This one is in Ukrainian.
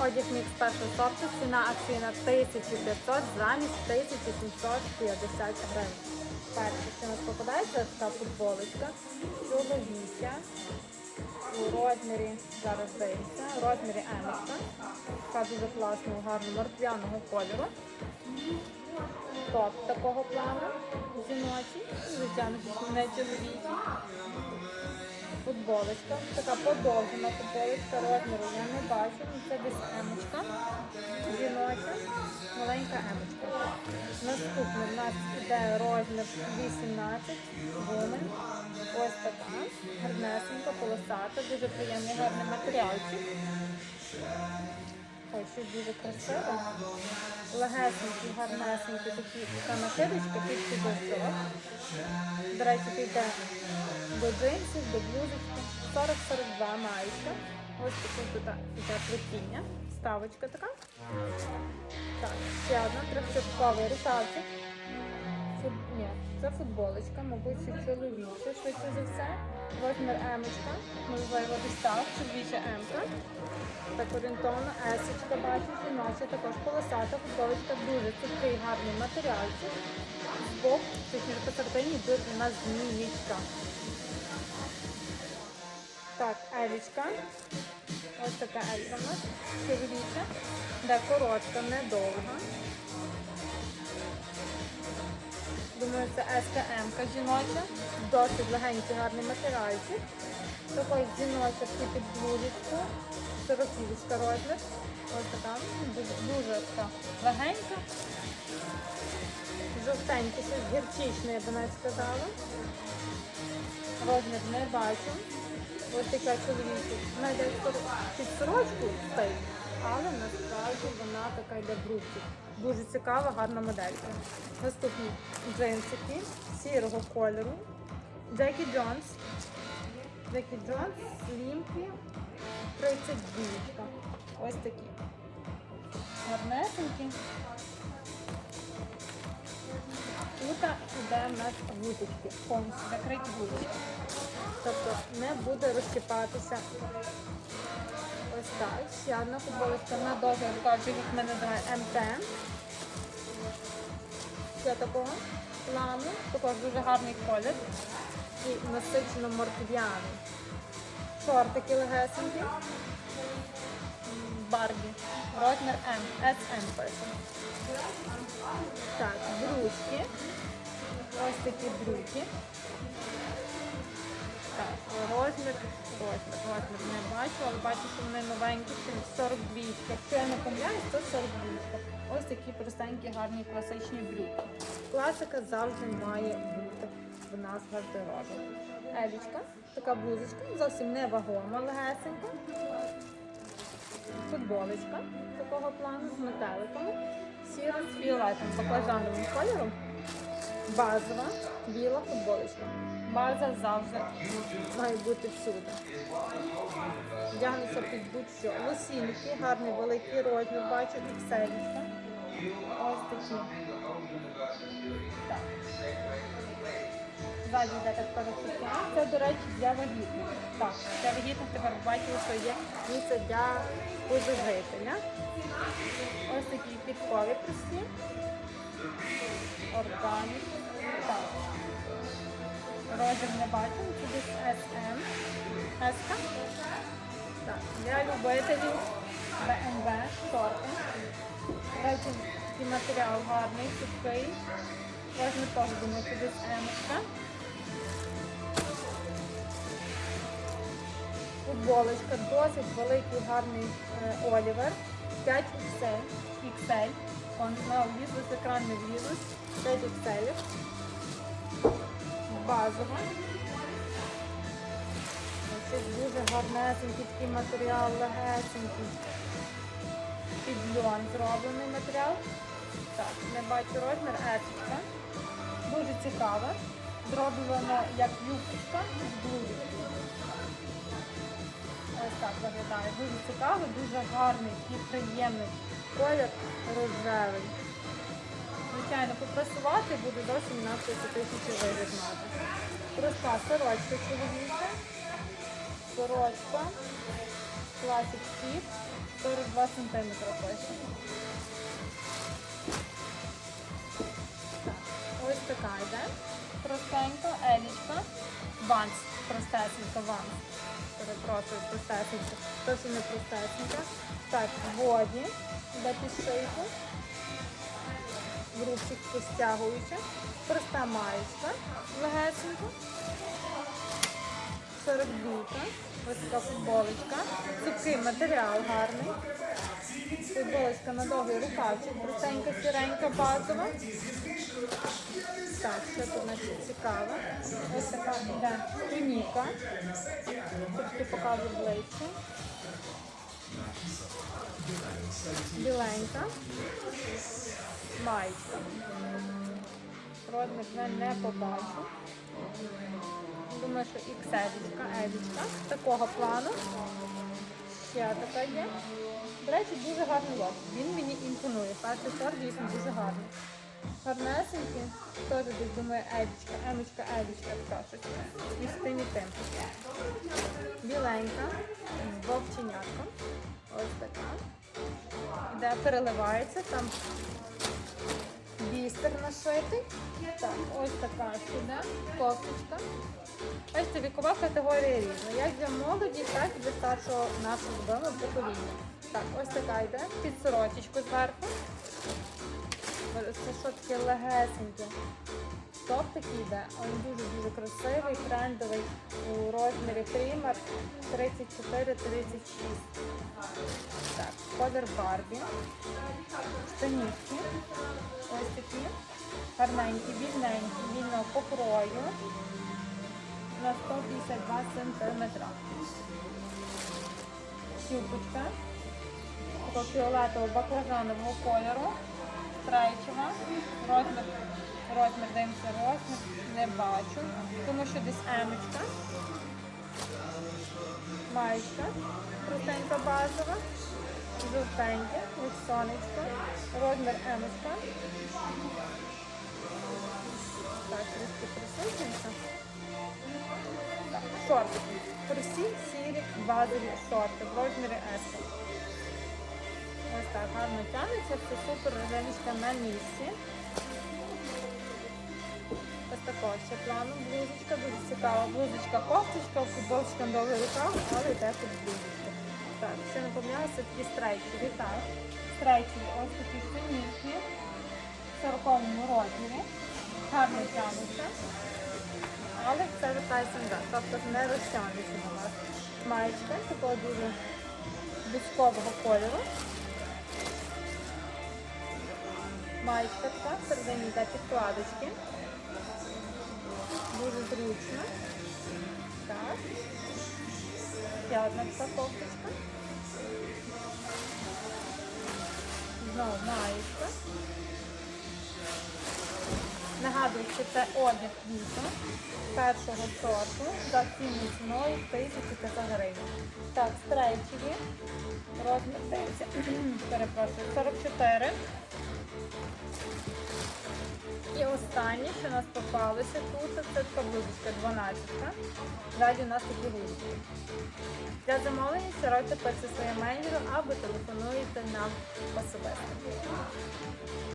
Одяг мікс першого сорту, ціна акційна 1500 замість 1750 гривень. Перше, що нас попадається, така футболочка, чоловіча, у розмірі, зараз дивимося, у розмірі емочка, така дуже класного, гарного морквяного кольору. Топ такого плану, жіночий, звичайно, не чоловічий. Футболочка, така подовжена футболочка, розміру я не бачу, ну, це десь емочка, жіноча, маленька емочка. Наступний в нас іде розмір 18, гумен, ось така, гарнесенька, полосата, дуже приємний гарний матеріалчик. Ой, щось дуже красиве. Легесенькі, гарнесенькі такі така накидочка під підозрок. До речі, піде до джинсів, до блузочки. 40-42 маєчка. Ось таке тут іде плетіння. Ставочка така. Так, ще одна трьохчатковий рукавчик. Це футболочка, мабуть, чоловіча, швидше за все. Розмір емочка, можливо, десь так, чоловіча емка. Так орієнтовно есочка, бачу, жіноча, також полосата, футболочка, дуже цупкий, гарний матеріальчик. Збоку, точніше по йде у нас змієчка. Так, елічка. Ось така елька у нас. Чоловіча. Де коротка, недовга. Думаю, це СКМ жіноча. Досить легенький, гарний матеріальчик. Також жіноча під блузочку. Широківочка розмір. Ось така. Дуже, така легенька. Жовтенька, щось гірчичне, я би навіть сказала. Розмір не бачу. Ось така чоловіча. Вона йде під сорочку стоїть, але насправді вона така йде в руки. Дуже цікава, гарна моделька. Наступні джинсики сірого кольору. Джекі Джонс. Джекі Джонс, слімки 32. Ось такі. Гарнесенькі. Тут іде в нас вуточки, повністю закриті вуточки. Тобто не буде розчіпатися. Так. Ще одна футболочка на довгий рукавчик, як ми називаємо МТ. Ще такого плану. Також дуже гарний колір. І насичено морквяний. Шортики легесенькі. Барбі. Розмір М. Пише. Так, брюки. Ось такі брюки. Так, розмір, розмір, розмір не бачу, але бачу, що вони новенькі, це 42. Якщо я не помиляюсь, то 42. Ось такі простенькі, гарні класичні брюки. Класика завжди має бути в нас в гардеробі. Елічка, така блузочка, зовсім не вагома, легесенька. Футболочка такого плану з метеликами. Сіра з фіолетом, баклажановим кольором. Базова біла футболочка. База завжди має бути всюди. Вдягнуся під будь-що. Лосінки, гарний великий розмір, бачу, ікселіка. Ось такі. Так. Ззаді йде так пересуття. Це, до речі, для вагітних. Так, для вагітних тепер бачили, що є місце для позажителя. Ось такі підкові прості. Органік. Так. Розмір не бачу, це десь SM. СК. Так, для любителів БМВ шорти. Речі, такий матеріал гарний, сухий. Розмір теж думаю, це десь М. Футболочка, досить великий гарний е, Олівер. 5 XL. Он на влізлось, екран не влізлось. 5 XL. Базова. Ось дуже гарнесенький такий матеріал, легесенький. Під льон зроблений матеріал. Так, не бачу розмір есочка. Дуже цікаве. Зроблено як юбочка з блузочкою. Ось так виглядає. Дуже цікавий, дуже гарний і приємний колір рожевий. Звичайно, попрасувати буде зовсім на 30 тисячі вигляд мати. Проста сорочка чоловіча. Сорочка. Classic Fit. 42 сантиметри пише. Ось така йде. Простенька, елічка. Ванс. Простесенька, ванс. Перепрошую, простесенька. Зовсім не простесенька. Так, воді. Де під шийку. Грубчик постягуючи. Проста маєчка. Легесенько. 42. Ось така футболочка. Цупкий матеріал гарний. Футболочка на довгий рукавчик, простенька, сіренька, базова. Так, що тут значить цікаво. Ось така йде туніка. Трішки покажу ближче. Біленька. Маєчка. Розмір я не побачу. Думаю, що XL, елічка. Такого плану. Ще така є. Речі, дуже гарний лот. Він мені імпонує. Перший сорт дійсно дуже гарний. Гарнесенький. Теж десь думаю, елічка, емочка, така щось. І з тим і тим. Біленька, з вовченятком. Ось така. Де переливається, там бістер нашитий. Так, ось така сюди, кофточка. Бачите, вікова категорія різна. Як для молоді, так і для старшого нашого любимого покоління. Так, ось така йде, під сорочечку зверху. Це що таке легесеньке. Топ такий йде, він дуже-дуже красивий, трендовий у розмірі тример 34-36. Так, колір Барбі. Штанівки. Ось такі. Гарненькі, вільненькі, вільного покрою. На 152 см. Щупочка. Такого фіолетового баклажанового кольору. Стрейчева. Розмір, розмір, дивимося, розмір. Не бачу. Тому що десь емочка. Маєчка. Простенька базова. Жовтеньке, як сонечко. Розмір емочка. Так, трішки присутніше. Так, шортики. Прості, сірі, базові шорти в розмірі S. Ось так гарно тягнеться, все супер, резиночка на місці. Ось такого ще плану блузочка, дуже цікава. Блузочка, кофточка, футболочка на довгий рукав, але йде тут блузочка. Так, ще не помилялася такі стрейчі. Так, стрейчі ось такі штанішні в 40 розмірі. Гарно тягнуться. Але це вже тайсенда, тобто не розтягнеться на вас. Маєчка такого дуже бускового кольору. Маєчка така, всередині йде підкладочки. Дуже зручно. Так. Ще одна така кофточка. Знову маєчка. Нагадую, що це одяг літо першого сорту за цінною ціною 1000 гривень. Так, стрейчеві. Розмір дивіться. Перепрошую, 44. Останнє, що нас попалося тут, це така 12. Ззаді у нас такі гузки. Для замовлення сирайте перше своє менеджеру або телефонуєте нам особисто.